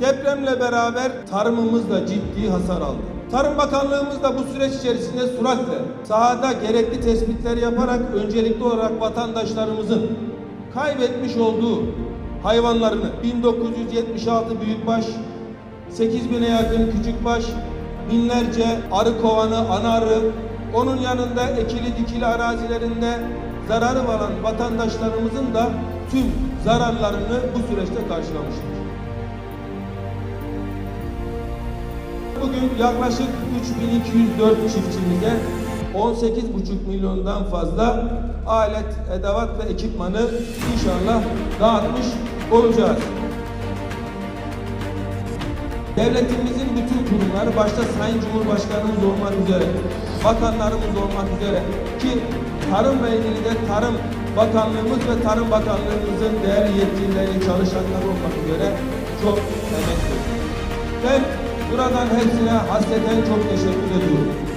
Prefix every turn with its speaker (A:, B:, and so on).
A: Depremle beraber tarımımız da ciddi hasar aldı. Tarım Bakanlığımız da bu süreç içerisinde süratle sahada gerekli tespitleri yaparak öncelikli olarak vatandaşlarımızın kaybetmiş olduğu hayvanlarını 1976 büyükbaş, 8000'e yakın küçükbaş, binlerce arı kovanı, ana arı, onun yanında ekili dikili arazilerinde zararı olan vatandaşlarımızın da tüm zararlarını bu süreçte karşılamıştır. Bugün yaklaşık 3204 çiftçimize 18,5 milyondan fazla alet, edevat ve ekipmanı inşallah dağıtmış olacağız. Devletimizin bütün kurumları başta Sayın Cumhurbaşkanımız olmak üzere, bakanlarımız olmak üzere ki tarımla ilgili de Tarım Bakanlığımız ve Tarım Bakanlığımızın değerli yetkilileri, çalışanları olmak üzere çok emek veriyor. Ben buradan hepsine hasreten çok teşekkür ediyorum.